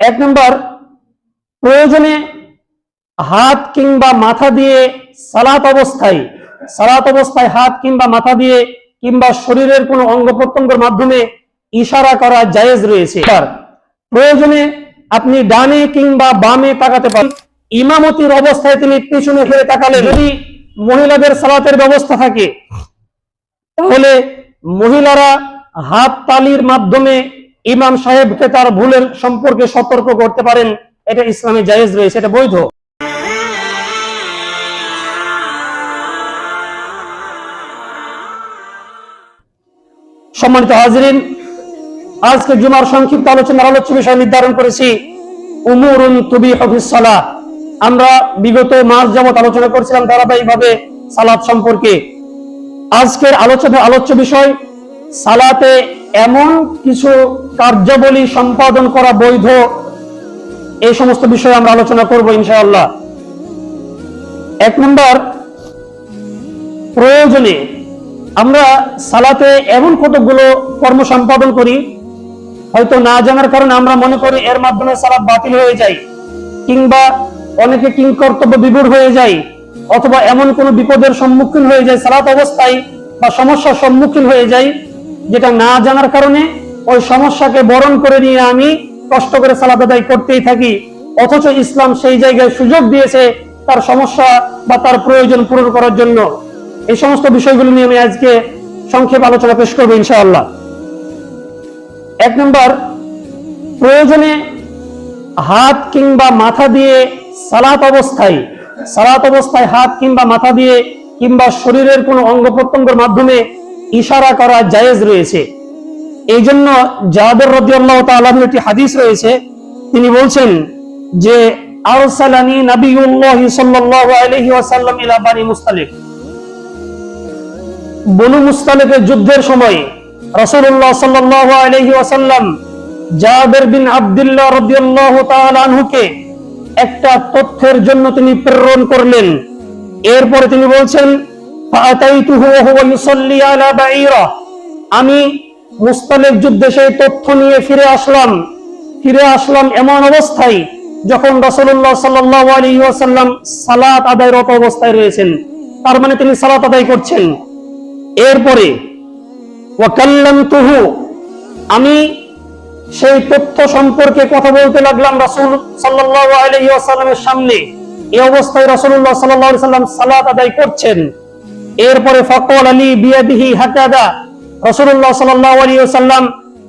এক নম্বর, প্রয়োজনে হাত কিংবা মাথা দিয়ে সালাত অবস্থায় সালাত অবস্থায় হাত কিংবা মাথা দিয়ে কিংবা শরীরের কোনো অঙ্গ প্রত্যঙ্গের মাধ্যমে ইশারা করা জায়েজ রয়েছে। প্রয়োজনে আপনি ডানে কিংবা বামে তাকাতে পারেন। ইমামতির অবস্থায় তিনি পিছনে ফিরে তাকালে যদি মহিলাদের সালাতের ব্যবস্থা থাকে, তাহলে মহিলারা হাত তালির মাধ্যমে ইমাম সাহেবকে তার ভুলের সম্পর্কে সতর্ক করতে পারেন, এটা ইসলামে জায়েজ রয়েছে, এটা বৈধ। সম্মানিত হাজরিন, আজকে জুমার সংক্ষিপ্ত আলোচনার আলোচ্য বিষয় নির্ধারণ করেছি, উমুরুন তুবি হফিসালা আমরা বিগত মাস যাবত আলোচনা করছিলাম ধারাবাহিকভাবে সালাদ সম্পর্কে। আজকের আলোচনা, আলোচ্য বিষয়, সালাতে এমন কিছু কার্যাবলী সম্পাদন করা বৈধ, এই সমস্ত বিষয়ে আমরা আলোচনা করব ইনশাআল্লাহ। এক নম্বর, প্রয়োজনে আমরা সালাতে এমন কতগুলো কর্ম সম্পাদন করি, হয়তো না জানার কারণে আমরা মনে করি এর মাধ্যমে সালাত বাতিল হয়ে যায়, কিংবা অনেকে কিং কর্তব্য বিভোর হয়ে যায়, অথবা এমন কোন বিপদের সম্মুখীন হয়ে যায়, সালাত অবস্থায় বা সমস্যার সম্মুখীন হয়ে যায় যেটা না জানার কারণে ওই সমস্যাকে বরণ করে নিয়ে আমি কষ্ট করে সালাত আদায় করতেই থাকি। অথচ ইসলাম সেই জায়গায় সুযোগ দিয়েছে তার সমস্যা বা তার প্রয়োজন পূরণ করার জন্য। এই সমস্ত বিষয়গুলো নিয়ে আমি আজকে সংক্ষেপ আলোচনা পেশ করব ইনশাআল্লাহ। এক নম্বর, প্রয়োজনে হাত কিংবা মাথা দিয়ে সালাত অবস্থায় সালাত অবস্থায় হাত কিংবা মাথা দিয়ে কিংবা শরীরের কোনো অঙ্গ প্রত্যঙ্গের মাধ্যমে ইশারা করা জায়েজ রয়েছে। এই জন্য জাবের রদিয়াল্লাহ একটি হাদিস রয়েছে। তিনি বলছেন যে বানি যুদ্ধের সময় আলাইহি ওয়াসাল্লাম আব্দুল্লাহ আনহুকে একটা তথ্যের জন্য তিনি প্রেরণ করলেন। এরপরে তিনি বলছেন আমি মুস্তালিক যুদ্ধে সেই তথ্য নিয়ে ফিরে আসলাম। ফিরে আসলাম এমন অবস্থায় যখন আলাইহি ওয়াসাল্লাম সালাত আদায়রত অবস্থায় রয়েছেন। তার মানে তিনি সালাত আদায় করছেন। এরপরে, ওয়াকাল্লামতুহু আমি সেই তথ্য সম্পর্কে কথা বলতে লাগলাম রাসূল সাল্লাল্লাহু আলাইহি ওয়াসাল্লামের সামনে। এই অবস্থায় রাসূলুল্লাহ সাল্লাল্লাহু আলাইহি সাল্লাম সালাত আদায় করছেন। এরপরে ফকল আলী বিয়াদিহি হাকাদা রাসূলুল্লাহ সাল্লাল্লাহু আলাইহি ওয়াসাল্লাম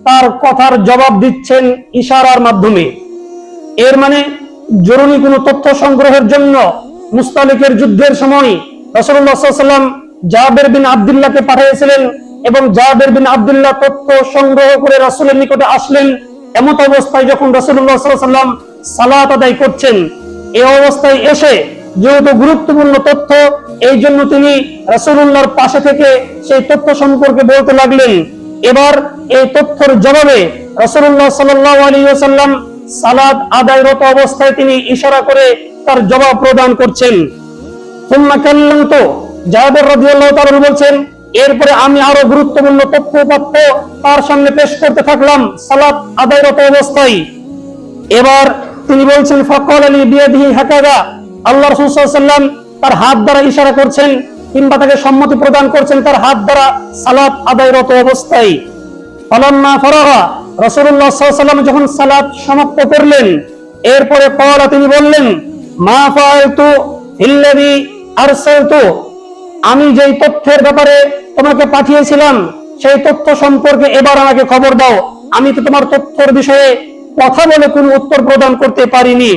তার কথার জবাব দিচ্ছেন ইশারার মাধ্যমে। এর মানে জরুরি কোনো তথ্য সংগ্রহের জন্য মুস্তালিকের যুদ্ধের সময় সাল্লাল্লাহু জাবের বিন আব্দুল্লাহকে পাঠিয়েছিলেন এবং জাবের বিন আব্দুল্লাহ তথ্য সংগ্রহ করে রাসূলের নিকটে আসলেন। এমত অবস্থায় যখন আলাইহি ওয়াসাল্লাম সালাত আদায় করছেন, এ অবস্থায় এসে যেহেতু গুরুত্বপূর্ণ তথ্য, এই জন্য তিনি রাসূলুল্লাহর পাশে থেকে সেই তথ্য সম্পর্কে বলতে লাগলেন। এবার এই তথ্যের জবাবে রাসূলুল্লাহ সাল্লাল্লাহু আলাইহি ওয়াসাল্লাম সালাত আদায়রত অবস্থায় তিনি ইশারা করে তার জবাব প্রদান করছেন। সুম্মা বলছেন, এরপরে আমি আরও গুরুত্বপূর্ণ তথ্য উপাত্ত তার সামনে পেশ করতে থাকলাম সালাত আদায়রত অবস্থায়। এবার তিনি বলছেন ফকল আলী বিয়াদিহি হাকাদা আল্লাহ রাসূল সাল্লাল্লাহু তার হাত দ্বারা ইশারা করছেন, কিংবা তাকে সম্মতি প্রদান করছেন তার হাত দ্বারা সালাত আদায়রত অবস্থায়। রাসূলুল্লাহ সাল্লাল্লাহু আলাইহি ওয়াসাল্লাম যখন সালাত সমাপ্ত করলেন, এরপরে কওয়ালা তিনি বললেন, মা ফাআলতু ইল্লাযী আরসালতু? আমি যেই তথ্যের ব্যাপারে তোমাকে পাঠিয়েছিলাম, সেই তথ্য সম্পর্কে এবার আমাকে খবর দাও। আমি তো তোমার তথ্যের বিষয়ে কথা বলে কোনো উত্তর প্রদান করতে পারিনি।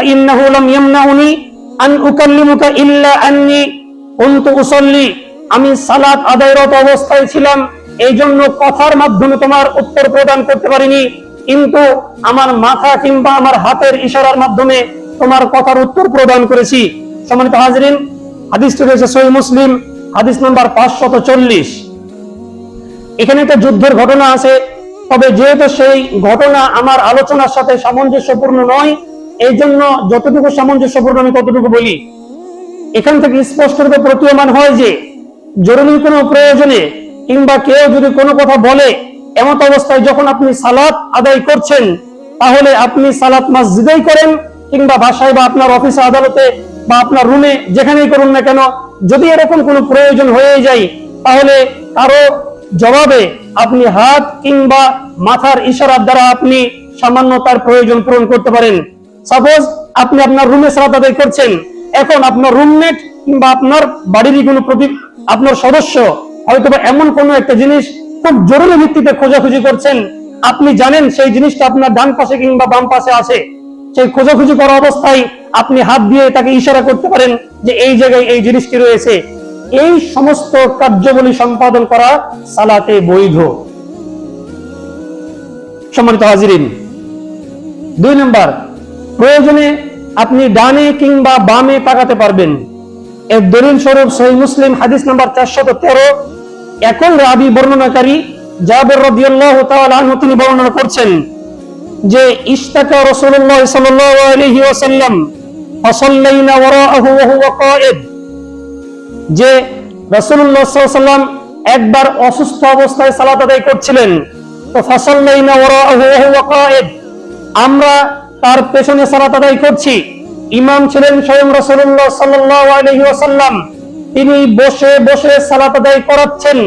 ইন্নাহু লাম ইয়ামনাউনি আন উকাল্লিমুকা ইল্লা আন্নি কুনতু উসাল্লি আমি সালাত আদায়রত অবস্থায় ছিলাম। এই জন্য কথার মাধ্যমে তোমার উত্তর প্রদান করতে পারিনি। কিন্তু আমার মাথা কিংবা আমার হাতের ইশারার মাধ্যমে তোমার কথার উত্তর প্রদান করেছি। সম্মানিত হাজরিন, হাদিসটি রয়েছে মুসলিম, হাদিস পাঁচশত চল্লিশ। এখানে একটা যুদ্ধের ঘটনা আছে। তবে যেহেতু সেই ঘটনা আমার আলোচনার সাথে সামঞ্জস্যপূর্ণ নয় এই জন্য যতটুকু সামঞ্জস্যপূর্ণ আমি ততটুকু বলি, এখান থেকে স্পষ্ট রূপে প্রতীয়মান হয় যে, জরুরি কোনো প্রয়োজনে কিংবা কেউ যদি কোনো কথা বলে, এমত অবস্থায় যখন আপনি সালাত আদায় করছেন, তাহলে আপনি সালাত মসজিদেই করেন কিংবা বাসায় বা আপনার অফিসে, আদালতে বা আপনার রুমে যেখানেই করুন না কেন, যদি এরকম কোনো প্রয়োজন হয়ে যায়, তাহলে কারও জবাবে আপনি হাত কিংবা মাথার ইশারার দ্বারা আপনি সামান্য তার প্রয়োজন পূরণ করতে পারেন। সাপোজ আপনি আপনার রুমে সালাত আদায় করছেন, এখন আপনার রুমমেট কিংবা আপনার বাড়িরই কোনো প্রতি আপনার সদস্য হয়তো এমন কোনো একটা জিনিস খুব জরুরি ভিত্তিতে খোঁজাখুঁজি করছেন, আপনি জানেন সেই জিনিসটা আপনার ডান পাশে কিংবা বাম পাশে আছে। সেই খোঁজাখুঁজি করা অবস্থায় আপনি হাত দিয়ে তাকে ইশারা করতে পারেন যে এই জায়গায় এই জিনিসটি রয়েছে। এই সমস্ত কার্যবলী সম্পাদন করা সালাতে বৈধ। সম্মানিত হাজিরিন, দুই নম্বর প্রয়োজনে আপনি ডানে কিংবা বামে তাকাতে পারবেন। এর দলিল স্বরূপ সহি মুসলিম হাদিস নাম্বার চারশত তেরো। একল রাবি বর্ণনাকারী জাবের রাদিয়াল্লাহু তাআলা তিনি বর্ণনা করছেন যে, ইশতাকা রাসূলুল্লাহ সাল্লাল্লাহু আলাইহি ওয়াসাল্লাম, ফাসাল্লাইনা ওয়ারাআহু ওয়া হুয়া কায়েদ। যে, রাসূলুল্লাহ সাল্লাল্লাহু একবার অসুস্থ অবস্থায় সালাত আদায় করছিলেন, তো ফাসাল্লাইনা ওয়ারাআহু ওয়া হুয়া কায়েদ। আমরা তার পেছনে সালাত আদায় করছি। ইমাম ছিলেন স্বয়ং আলাইহি ওয়াসাল্লাম। তিনি বসে বসে সালাত আদায় করাচ্ছেন।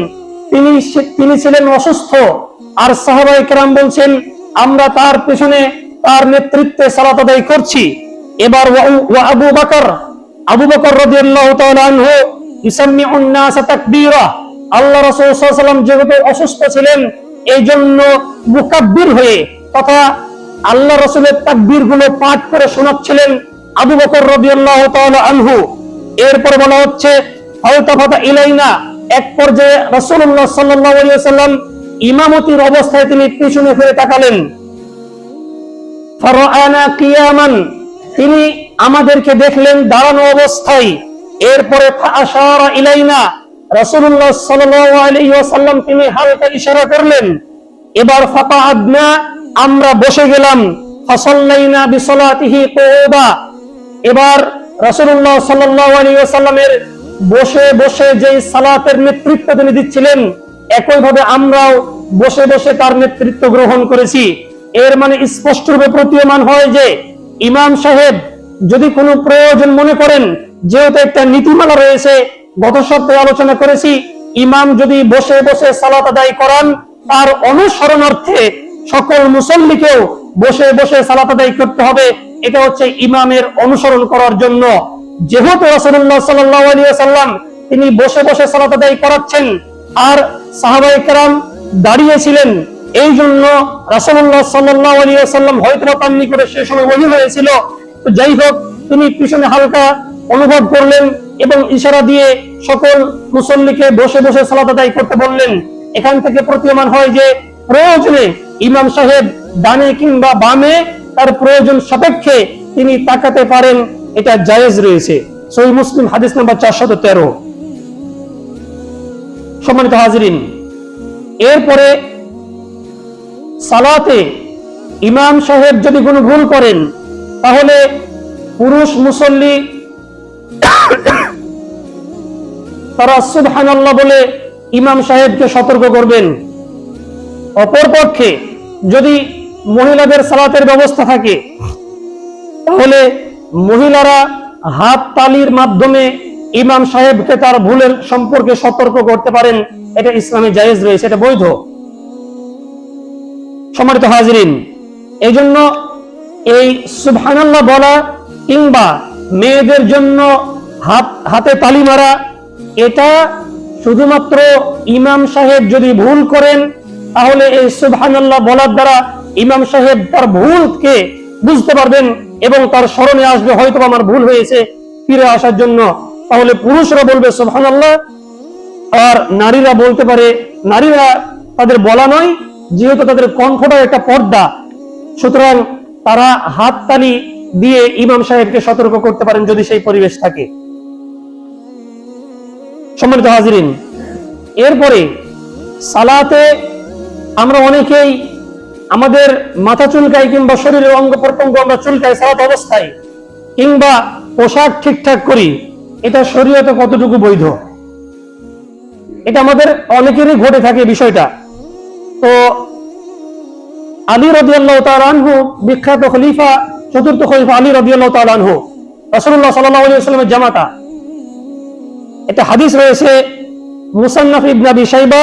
তিনি তিনি ছিলেন অসুস্থ। আর সাহাবায়ে কেরাম বলছেন, আমরা তার পেছনে তার নেতৃত্বে সালাত আদায় করছি। এবার আবু বকর আবু বকর রাদিয়াল্লাহু তাআলা আনহু, ইসাম্মিউন নাস তাকবীরা। আল্লাহ রাসূল সাল্লাল্লাহু আলাইহি ওয়াসাল্লাম যেহেতু অসুস্থ ছিলেন এই জন্য মুকাব্বির হয়ে তথা আল্লাহ রসুলের তাকবীরগুলো পাঠ করে শোনাচ্ছিলেন আবু বকর তাআলা আনহু। এরপর বলা হচ্ছে ইলাইনা, এক পর্যায়ে আলাইহি ওয়াসাল্লাম ইমামতির অবস্থায় তিনি পিছনে ফিরে তাকালেন। তিনি আমাদেরকে দেখলেন দাঁড়ানো অবস্থায়। এরপরে ইলাইনা আলাইহি ওয়াসাল্লাম তিনি হালকা ইশারা করলেন। এবার ফাকাআদনা আমরা বসে গেলাম এবার আলাইহি ওয়াসাল্লামের বসে বসে যেই সালাতের নেতৃত্ব তিনি দিচ্ছিলেন, একইভাবে আমরাও বসে বসে তার নেতৃত্ব গ্রহণ করেছি। এর মানে স্পষ্টরূপে প্রতীয়মান হয় যে, ইমাম সাহেব যদি কোনো প্রয়োজন মনে করেন, যেহেতু একটা নীতিমালা রয়েছে, গত সপ্তাহে আলোচনা করেছি, ইমাম যদি বসে বসে সালাত আদায় করান, তার অনুসরণার্থে সকল মুসল্লিকেও বসে বসে সালাত আদায় করতে হবে। এটা হচ্ছে ইমামের অনুসরণ করার জন্য। যেহেতু আলাইহি ওয়াসাল্লাম তিনি বসে বসে সালাত আদায় করাচ্ছেন আর সাহাবায়ে কেরাম দাঁড়িয়েছিলেন, এই জন্য রাসূলুল্লাহ সাল্লাল্লাহু আলাইহি ওয়াসাল্লাম হয়তো তার নিকটে সে সময় ওহী হয়েছিল। তো যাই হোক, তিনি পিছনে হালকা অনুভব করলেন এবং ইশারা দিয়ে সকল মুসল্লিকে বসে বসে সালাত আদায় করতে বললেন। এখান থেকে প্রতীয়মান হয় যে প্রয়োজনে ইমাম সাহেব ডানে কিংবা বামে তার প্রয়োজন সাপেক্ষে তিনি তাকাতে পারেন, এটা জায়েজ রয়েছে। সহি মুসলিম হাদিস নাম্বার চারশত তেরো। সম্মানিত হাজিরিন, এরপরে সালাতে ইমাম সাহেব যদি কোনো ভুল করেন, তাহলে পুরুষ মুসল্লি তারা সুবহানাল্লাহ বলে ইমাম সাহেবকে সতর্ক করবেন। অপরপক্ষে যদি মহিলাদের সালাতের ব্যবস্থা থাকে, তাহলে মহিলারা হাত তালির মাধ্যমে ইমাম সাহেবকে তার ভুলের সম্পর্কে সতর্ক করতে পারেন, এটা ইসলামে জায়েজ রয়েছে, এটা বৈধ। সম্মানিত হাজিরিন এই জন্য এই সুবহানাল্লাহ বলা কিংবা মেয়েদের জন্য হাত, হাতে তালি মারা, এটা শুধুমাত্র ইমাম সাহেব যদি ভুল করেন তাহলে এই সুবহানাল্লাহ বলার দ্বারা ইমাম সাহেব তার ভুলকে বুঝতে পারবেন এবং তার স্মরণে আসবে, হয়তো আমার ভুল হয়েছে, ফিরে আসার জন্য। তাহলে পুরুষরা বলবে, সুবহানাল্লাহ। আর নারীরা বলতে পারে, নারীরা তাদের বলা নয়, যেহেতু তাদের কণ্ঠটা একটা পর্দা। সুতরাং তারা হাততালি দিয়ে ইমাম সাহেবকে সতর্ক করতে পারেন যদি সেই পরিবেশ থাকে। সম্মানিত হাজিরিন, এরপরে সালাতে আমরা অনেকেই আমাদের মাথা চুলকাই কিংবা শরীরের অঙ্গ প্রত্যঙ্গ আমরা চুলকাই সালাত অবস্থায় কিংবা পোশাক ঠিকঠাক করি, এটা শরীয়তে কতটুকু বৈধ? এটা আমাদের অনেকেরই ঘটে থাকে বিষয়টা। তো আলী রাদিয়াল্লাহু আনহু, বিখ্যাত খলিফা, চতুর্থ খলিফা আলী রাদিয়াল্লাহু রাসূলুল্লাহ সাল্লাল্লাহু আলাইহি ওয়াসাল্লামের জামাতা। এটা হাদিস রয়েছে, মুসান্নাফ ইবনে আবি শাইবা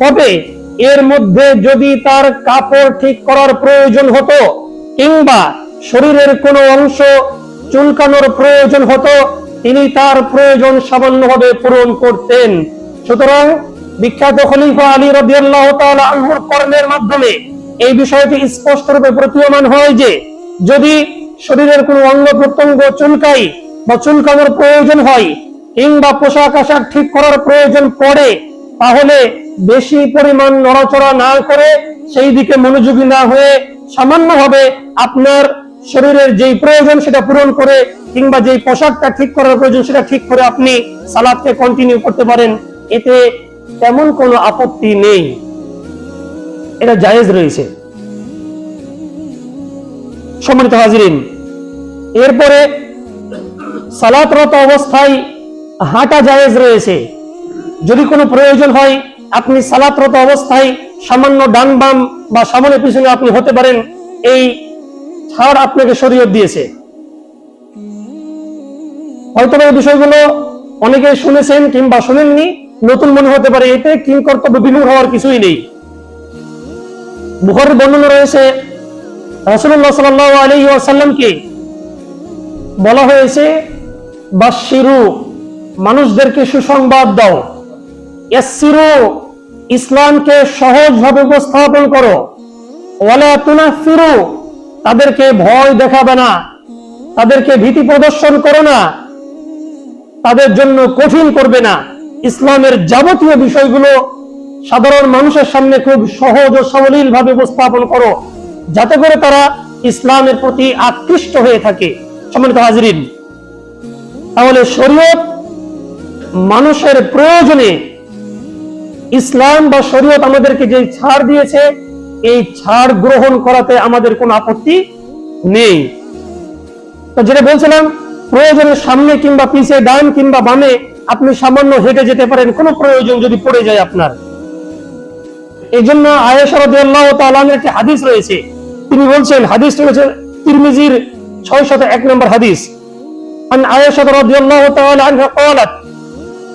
তবে এর মধ্যে যদি তার কাপড় ঠিক করার প্রয়োজন হতো, কিংবা শরীরের কোনো অংশ চুলকানোর প্রয়োজন হতো, তিনি তার প্রয়োজন সামান্যভাবে পূরণ করতেন। সুতরাং বিখ্যাত খলিফা আলী রাদিয়াল্লাহু তাআলা কর্মের মাধ্যমে এই বিষয়টি স্পষ্টরূপে প্রতীয়মান হয় যে, যদি শরীরের কোনো অঙ্গ প্রত্যঙ্গ চুলকাই বা চুলকানোর প্রয়োজন হয় কিংবা পোশাক আশাক ঠিক করার প্রয়োজন পড়ে, তাহলে বেশি পরিমাণ নড়াচড়া না করে সেই দিকে মনোযোগী না হয়ে সামান্যভাবে আপনার শরীরের যেই প্রয়োজন সেটা পূরণ করে কিংবা যেই পোশাকটা ঠিক করার প্রয়োজন সেটা ঠিক করে আপনি সালাদকে কন্টিনিউ করতে পারেন। এতে তেমন কোনো আপত্তি নেই। এটা জায়েজ রয়েছে। সম্মানিত হাজিরিন, এরপরে সালাতরত অবস্থায় হাঁটা জায়েজ রয়েছে। যদি কোনো প্রয়োজন হয়, আপনি সালাতরত অবস্থায় সামান্য ডান বাম বা সামনে পিছনে আপনি হতে পারেন, এই ছাড় আপনাকে শরীয়ত দিয়েছে। হয়তো এই বিষয়গুলো অনেকে শুনেছেন কিংবা শুনেননি, নতুন মনে হতে পারে, এতে কিং কর্তব্য বিমূর হওয়ার কিছুই নেই। বুখারের বর্ণনা রয়েছে সাল্লাল্লাহু আলাইহি ওয়াসাল্লামকে বলা হয়েছে বাশিরু মানুষদেরকে সুসংবাদ দাও। ইয়াসসিরু, ইসলামকে সহজভাবে উপস্থাপন করো। ওয়ালা তুনাফিরু, তাদেরকে ভয় দেখাবে না। তাদেরকে ভীতি প্রদর্শন করো না। তাদের জন্য কঠিন করবে না। ইসলামের যাবতীয় বিষয়গুলো সাধারণ মানুষের সামনে খুব সহজ ও সাবলীল ভাবে উপস্থাপন করো। যাতে করে তারা ইসলামের প্রতি আকৃষ্ট হয়ে থাকে। সম্মানিত হাজরিন, তাহলে শরীয়ত মানুষের প্রয়োজনে ইসলাম বা শরীয়ত আমাদেরকে যে ছাড় দিয়েছে এই ছাড় গ্রহণ করাতে আমাদের কোনো আপত্তি নেই তো যেটা বলছিলাম প্রয়োজনের সামনে কিংবা পিছে ডান কিংবা বামে আপনি সামান্য হেঁটে যেতে পারেন কোনো প্রয়োজন যদি পড়ে যায় আপনার এই জন্য আয়েশা রাদিয়াল্লাহু তাআলা একটি হাদিস রয়েছে তিনি বলছেন হাদিস রয়েছে তিরমিজির 601 নম্বর হাদিস عن عائشة رضي الله تعالى عنها قالت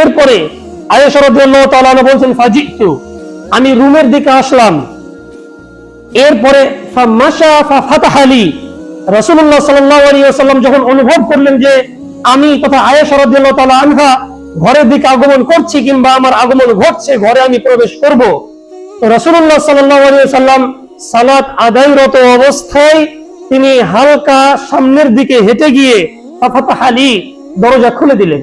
এরপরে আমি রুমের দিকে আসলাম। এরপরে যখন অনুভব করলেন যে আমি তথা আনহা ঘরের দিকে আগমন করছি কিংবা আমার আগমন ঘটছে, ঘরে আমি প্রবেশ করব, তো রাসূলুল্লাহ সাল্লাল্লাহু সালাত আদায়রত অবস্থায় তিনি হালকা সামনের দিকে হেঁটে গিয়ে ফাতাহালি দরজা খুলে দিলেন।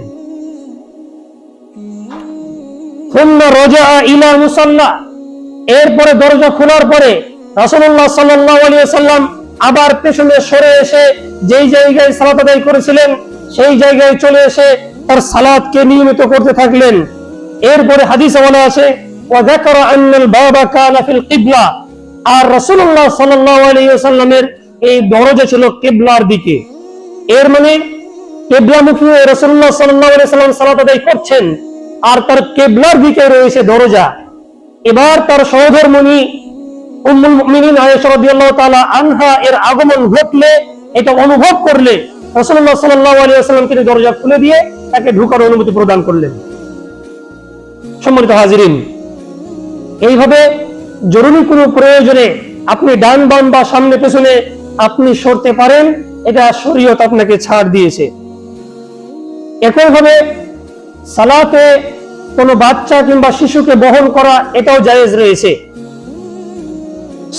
এরপরে দরজা খোলার পরে রাসুল্লাহ সাল্লাম আবার পেছনে সরে এসে যেই জায়গায় সালাত আদায় করেছিলেন, সেই জায়গায় চলে এসে তার সালাদকে নিয়মিত করতে থাকলেন। এরপরে হাদিস বলা আছে আর রসুল্লাহ আর তার কেবলার দিকে রয়েছে দরজা। এবার তার সহধর্মণি আনহা এর আগমন ঘটলে, এটা অনুভব করলে তিনি দরজা খুলে দিয়ে তাকে অনুমতি প্রদান করলেন। সম্মানিত হাজিরিন, এইভাবে জরুরি কোনো প্রয়োজনে আপনি ডান বাম বা সামনে পেছনে আপনি সরতে পারেন, এটা শরীয়ত আপনাকে ছাড় দিয়েছে। একইভাবে সালাতে কোনো বাচ্চা কিংবা শিশুকে বহন করা এটাও জায়েজ রয়েছে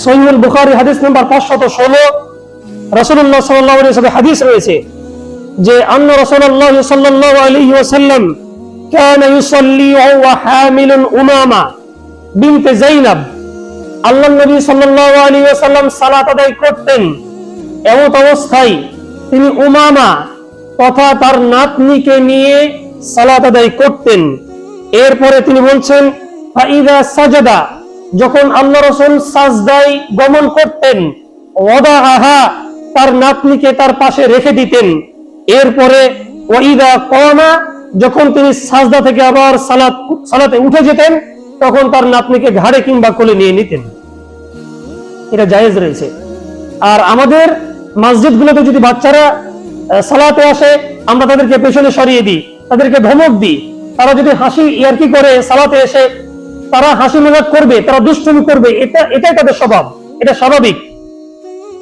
সৈয়দ বুখারি হাদিস নাম্বার পাঁচশত ষোলো রসুল্লাহ সাল্লাহ হাদিস রয়েছে যে আন্ন রসুল্লাহ সাল্লাহ আলাইহি ওয়াসাল্লাম كان يصلي وهو حامل أمامة بنت زينب আল্লাহ নবী সাল্লাল্লাহু আলাইহি ওয়াসাল্লাম সালাত আদায় করতেন এমত অবস্থায় তিনি উমামা তথা তার নাতনিকে নিয়ে সালাত আদায় করতেন। এরপরে তিনি বলছেন, ফাইদা সাজাদা যখন আল্লাহ রসুল সাজদায় গমন করতেন ওদা আহা তার নাতনিকে তার পাশে রেখে দিতেন। এরপরে ওইদা কমা যখন তিনি সাজদা থেকে আবার সালাত, সালাতে উঠে যেতেন, তখন তার নাতনিকে ঘাড়ে কিংবা কোলে নিয়ে নিতেন। এটা জায়েজ রয়েছে। আর আমাদের মসজিদগুলোতে যদি বাচ্চারা সালাতে আসে, আমরা তাদেরকে পেছনে সরিয়ে দিই। তাদেরকে ধমক দিই। তারা যদি হাসি ইয়ারকি করে সালাতে এসে তারা হাসি মজাক করবে, তারা দুষ্টুমি করবে, এটা, এটাই তাদের স্বভাব, এটা স্বাভাবিক।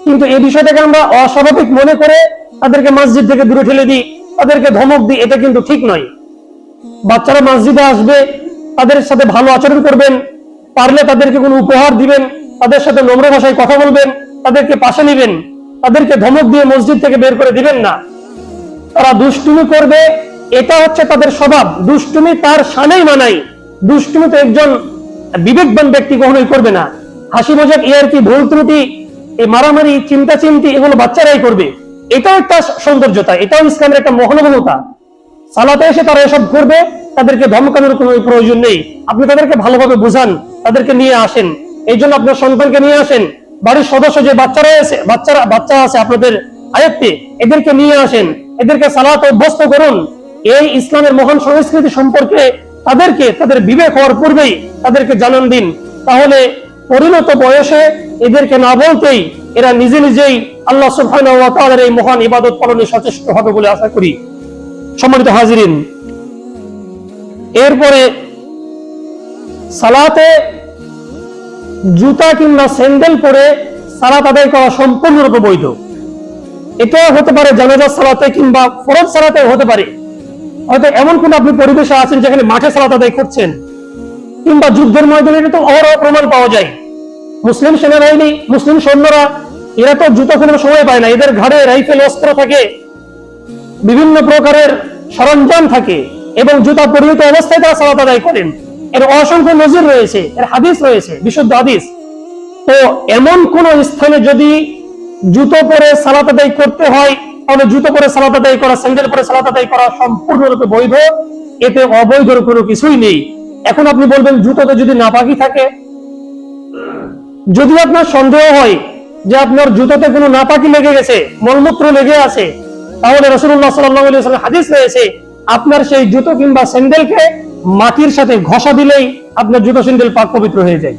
কিন্তু এই বিষয়টাকে আমরা অস্বাভাবিক মনে করে তাদেরকে মসজিদ থেকে দূরে ঠেলে দিই, তাদেরকে ধমক দিই, এটা কিন্তু ঠিক নয়। বাচ্চারা মসজিদে আসবে, তাদের সাথে ভালো আচরণ করবেন, পারলে তাদেরকে কোনো উপহার দিবেন, তাদের সাথে নম্র ভাষায় কথা বলবেন, তাদেরকে পাশে নেবেন, তাদেরকে ধমক দিয়ে মসজিদ থেকে বের করে দিবেন না। তারা দুষ্টুমি করবে এটা হচ্ছে তাদের স্বভাব। দুষ্টুমি তার সানেই মানাই দুষ্টুমি তো একজন বিবেকবান ব্যক্তি কখনোই করবে না। হাসি মজাক ইয়ার কি ভুল ত্রুটি, এই মারামারি, চিন্তা চিন্তি, এগুলো বাচ্চারাই করবে। এটাও একটা সৌন্দর্যতা, এটাও ইসলামের একটা মহানুভবতা সালাতে এসে তারা এসব করবে, তাদেরকে ধমকানোর কোনো প্রয়োজন নেই। আপনি তাদেরকে ভালোভাবে বুঝান, তাদেরকে নিয়ে আসেন। এই জন্য আপনার সন্তানকে নিয়ে আসেন। বাড়ির সদস্য যে বাচ্চারা আছে বাচ্চারা বাচ্চা আছে আপনাদের আয়ত্তে, এদেরকে নিয়ে আসেন। এদেরকে সালাত অভ্যস্ত করুন। এই ইসলামের মহান সংস্কৃতি সম্পর্কে তাদেরকে, তাদের বিবেক হওয়ার পূর্বেই তাদেরকে জানান দিন। তাহলে পরিণত বয়সে এদেরকে না বলতেই এরা নিজে নিজেই আল্লাহ তাআলার এই মহান ইবাদত পালনে সচেষ্ট হবে বলে আশা করি। সম্মানিত হাজিরিন, এরপরে সালাতে জুতা কিংবা স্যান্ডেল পরে সালাত আদায় করা সম্পূর্ণরূপে বৈধ। এটা হতে পারে জানাজা সালাতে কিংবা ফরজ সালাতে হতে পারে। হয়তো এমন কোন আপনি পরিবেশে আছেন যেখানে মাঠে সালাত আদায় করছেন? কিংবা যুদ্ধের ময়দানে এটা তো অহরহ প্রমাণ পাওয়া যায়। মুসলিম সেনাবাহিনী, মুসলিম সৈন্যরা, এরা তো জুতো কোনো সময় পায় না। এদের ঘাড়ে রাইফেল, অস্ত্র থাকে। বিভিন্ন প্রকারের সরঞ্জাম থাকে এবং জুতা পরিহিত অবস্থায় তারা সালাত আদায় করেন। এর অসংখ্য নজির রয়েছে, এর হাদিস রয়েছে, বিশুদ্ধ হাদিস। তো এমন কোন স্থানে যদি জুতো পরে সালাত আদায় করতে হয় তাহলে জুতো পরে সালাত আদায় করা, স্যান্ডেল পরে সালাত আদায় করা সম্পূর্ণরূপে বৈধ। এতে অবৈধর কোনো কিছুই নেই। এখন আপনি বলবেন, জুতোতে যদি নাপাকি থাকে, যদি আপনার সন্দেহ হয় যে আপনার জুতোতে কোনো নাপাকি লেগে গেছে, মলমূত্র লেগে আছে, তাহলে রসুল্লাহ সাল্লাহ হাদিস রয়েছে, আপনার সেই জুতো কিংবা স্যান্ডেলকে মাটির সাথে ঘষা দিলেই আপনার জুতো স্যান্ডেল পাক পবিত্র হয়ে যায়।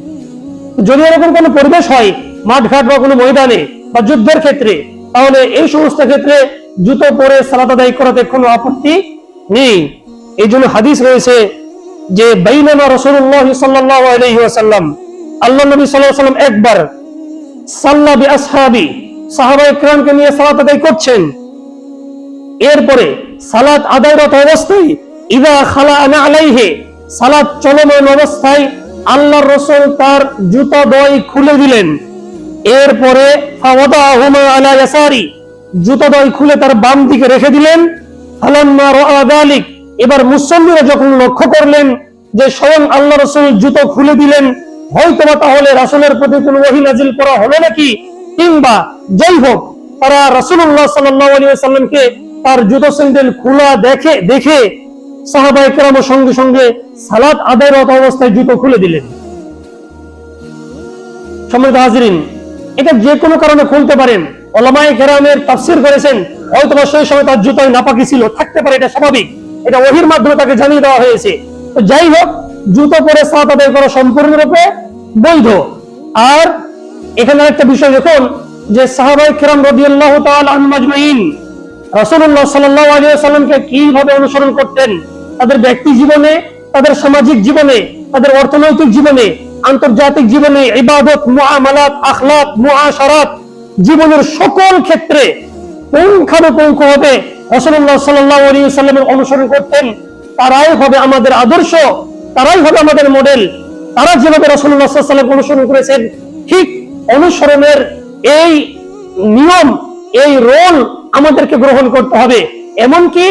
যদি এরকম কোনো পরিবেশ হয়, মাঠঘাট বা কোনো ময়দানে বা যুদ্ধের ক্ষেত্রে তাহলে এই সমস্ত ক্ষেত্রে জুতো পরে সালাত আদায় করাতে কোনো আপত্তি নেই। এই জন্য হাদিস রয়েছে যে, বাইনামা রসুল্লাহ সাল্লাহ আলহি আসাল্লাম আল্লাহ নবী সাল্লাহ সাল্লাম একবার আসহাবি সাহাবা ইকরামকে নিয়ে সালাত আদায় করছেন। এরপরে সালাত আদায়রত অবস্থায়, ইদা খালা আনা আলাইহে সালাত চলমান অবস্থায় আল্লাহর রসুল তার জুতা দয় খুলে দিলেন। এরপরে ফাওয়াদাহুমা আলা ইয়াসারি, জুতা দয় খুলে তার বাম দিকে রেখে দিলেন। এবার মুসল্লিরা যখন লক্ষ্য করলেন যে স্বয়ং আল্লাহ রসুল জুতো খুলে দিলেন হয়তো বা তাহলে রাসুলের প্রতি কোন ওহী নাজিল করা হলো নাকি? কিংবা যাই হোক, তারা রাসূলুল্লাহ সাল্লাল্লাহু আলাইহি তার জুতো স্যান্ডেল খোলা দেখে দেখে সাহাবাইকেরাম সঙ্গে সঙ্গে সালাত আদায়রত অবস্থায় জুতো খুলে দিলেন। সম্মানিত হাজিরিন এটা যে কোনো কারণে খুলতে পারেন। ওলামায়ে কেরামের তাফসির করেছেন, হয়তো সেই সময় তার জুতোয় নাপাকি ছিল, থাকতে পারে, এটা স্বাভাবিক। এটা ওহির মাধ্যমে তাকে জানিয়ে দেওয়া হয়েছে। তো যাই হোক, জুতো পরে সালাত আদায় করা সম্পূর্ণরূপে বৈধ। আর এখানে একটা বিষয় দেখুন, যে সাহাবাই কিরাম রাদিয়াল্লাহু রাসূলুল্লাহ সাল্লাল্লাহু আলাইহি ওয়াসাল্লামকে কীভাবে অনুসরণ করতেন? তাদের ব্যক্তি জীবনে, তাদের সামাজিক জীবনে, তাদের অর্থনৈতিক জীবনে আন্তর্জাতিক জীবনে ইবাদত, মুআমালাত, আখলাক, মুআশারাত জীবনের সকল ক্ষেত্রে পুঙ্খানুপুঙ্খ হবে রসুল্লাহ সাল্লামের অনুসরণ করতেন। তারাই হবে আমাদের আদর্শ, তারাই হবে আমাদের মডেল। তারা যেভাবে রসুল্লাহ সাল্লাম অনুসরণ করেছেন, ঠিক অনুসরণের এই নিয়ম, এই রোল আমাদেরকে গ্রহণ করতে হবে। এমনকি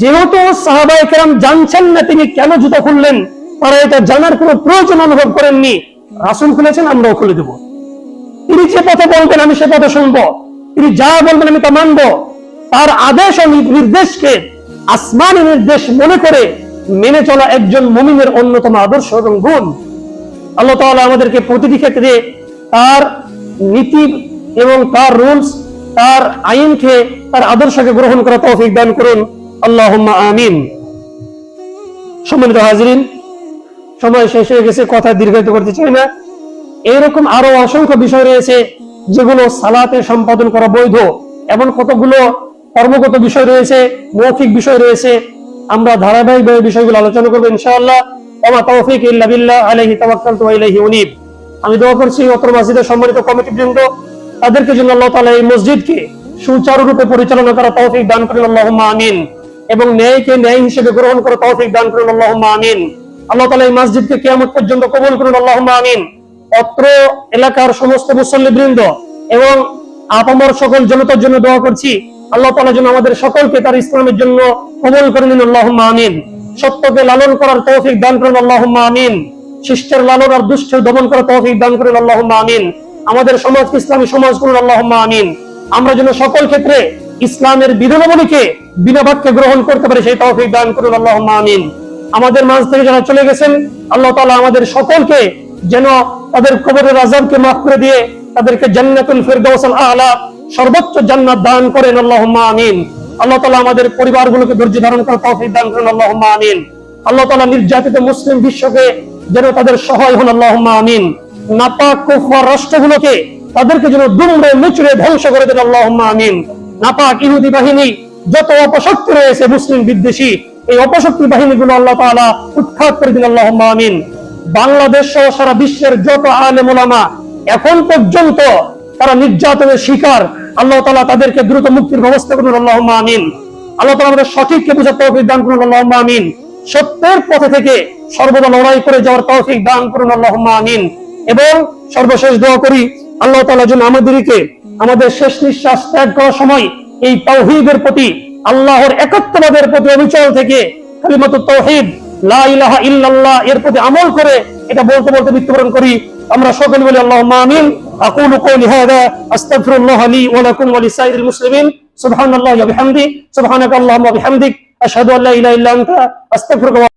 যেহেতু কেরাম জানছেন না তিনি কেন জুতা খুললেন তারা এটা জানার কোনো প্রয়োজন অনুভব করেননি। রাসুল খুলেছেন, আমরাও খুলে দেব। তিনি যে পথে বলবেন, আমি সে পথে শুনব। তিনি যা বলবেন, আমি তা মানবো। তার আদেশ ও নির্দেশকে আসমানি নির্দেশ মনে করে মেনে চলা একজন মুমিনের অন্যতম আদর্শ এবং গুণ। আল্লাহ তাআলা আমাদেরকে প্রতিটি ক্ষেত্রে তার নীতি এবং তার রুলস, তার আইনকে, তার আদর্শকে গ্রহণ করা তৌফিক দান করুন। আল্লাহ আমিন। সম্মানিত হাজরিন সময় শেষ হয়ে গেছে, কথা দীর্ঘায়িত করতে চাই না। এরকম আরও অসংখ্য বিষয় রয়েছে, যেগুলো সালাতে সম্পাদন করা বৈধ। এমন কতগুলো কর্মগত বিষয় রয়েছে, মৌখিক বিষয় রয়েছে, আমরা ধারাবাহিকভাবে বিষয়গুলো আলোচনা করব ইনশাআল্লাহ। ওমা তৌফিক ইল্লা বিল্লাহ, আলাইহি তাওয়াক্কালতু ওয়া ইলাইহি উনীব। আমি দোয়া করছি অত্র মসজিদের সম্মানিত কমিটি বৃন্দ তাদেরকে জন্য আল্লাহ তাআলা এই মসজিদকে সুচারুরূপে পরিচালনা করা তৌফিক দান করেন, আল্লাহুম্মা আমিন। এবং ন্যায়কে ন্যায় হিসেবে গ্রহণ করা তৌফিক দান করেন, আল্লাহুম্মা আমিন। আল্লাহ তাআলা এই মসজিদকে কিয়ামত পর্যন্ত কবুল করুন, আল্লাহুম্মা আমিন। অত্র এলাকার সমস্ত মুসল্লি বৃন্দ এবং আপামর সকল জনতার জন্য দোয়া করছি, আল্লাহ তাআলা যেন আমাদের সকলকে তার ইসলামের জন্য কবুল করে নিন, আল্লাহুম্মা আমিন। সত্যকে লালন করার তৌফিক দান করেন, আল্লাহুম্মা আমিন। শিষ্টের লালন আর দুষ্টের দমন করার তৌফিক দান করেন, আল্লাহুম্মা আমিন। আমাদের সমাজকে ইসলামী সমাজ করুন, আল্লাহুম্মা আমিন। আমরা যেন সকল ক্ষেত্রে ইসলামের বিধানাবলীকে বিনা বাক্যে গ্রহণ করতে পারি, সেই তৌফিক দান করুন, আল্লাহুম্মা আমিন। আমাদের মাঝ থেকে যারা চলে গেছেন, আল্লাহ তাআলা আমাদের সকলকে যেন তাদের কবরের আযাবকে মাফ করে দিয়ে তাদেরকে জান্নাতুল ফিরদাউসুল আলা, সর্বোচ্চ জান্নাত দান করেন। আল্লাহুম্মা আমিন। আল্লাহ তাআলা আমাদের পরিবারগুলোকে ধৈর্য ধারণ করার তৌফিক দান করেন। আল্লাহুম্মা আমিন। আল্লাহ তাআলা নির্যাতিত মুসলিম বিশ্বকে যেন তাদের সহায় হন। আল্লাহুম্মা আমিন। নাপাক, কুফর, রাষ্ট্রগুলোকে তাদেরকে যেন দুমড়ে মুচড়ে ধ্বংস করে দেন। আল্লাহুম্মা আমিন। নাপাক ইহুদি বাহিনী যত অপশক্তি রয়েছে মুসলিম বিদ্বেষী এই অপশক্তি বাহিনীগুলো আল্লাহ তাআলা উৎখাত করে দিন আল্লাহুম্মা আমিন। বাংলাদেশ সহ সারা বিশ্বের যত আলেম এখন পর্যন্ত তারা নির্যাতনের শিকার। আল্লাহ তাআলা তাদেরকে দ্রুত মুক্তির ব্যবস্থা করুন, আল্লাহুম্মা আমিন। আল্লাহ তাআলা আমাদের সঠিককে তৌফিক দান করুন, আল্লাহুম্মা আমিন। সত্যের পথে থেকে সর্বদা লড়াই করে যাওয়ার তৌফিক দান করুন, আল্লাহুম্মা আমিন। এবং সর্বশেষ দোয়া করি, আল্লাহ তাআলা যেন আমাদেরকে, আমাদের শেষ নিঃশ্বাস ত্যাগ করার সময় এই তাওহীদের প্রতি আল্লাহর একত্ববাদের প্রতি অবিচল থেকে কালিমত তাওহীদ, লা ইলাহা ইল্লাল্লাহ এর প্রতি আমল করে এটা বলতে বলতে মৃত্যুবরণ করি। আমরা সকলে বলি আল্লাহ আমিন। আকুল قولي هذا আস্তাগফিরুল্লাহ الله لي ولكم ولسائر المسلمين سبحان الله وبحمده سبحانك اللهم وبحمدك ওয়া বিহামদিক لا ইলাহা ইল্লা আনতা, আস্তাগফিরুকা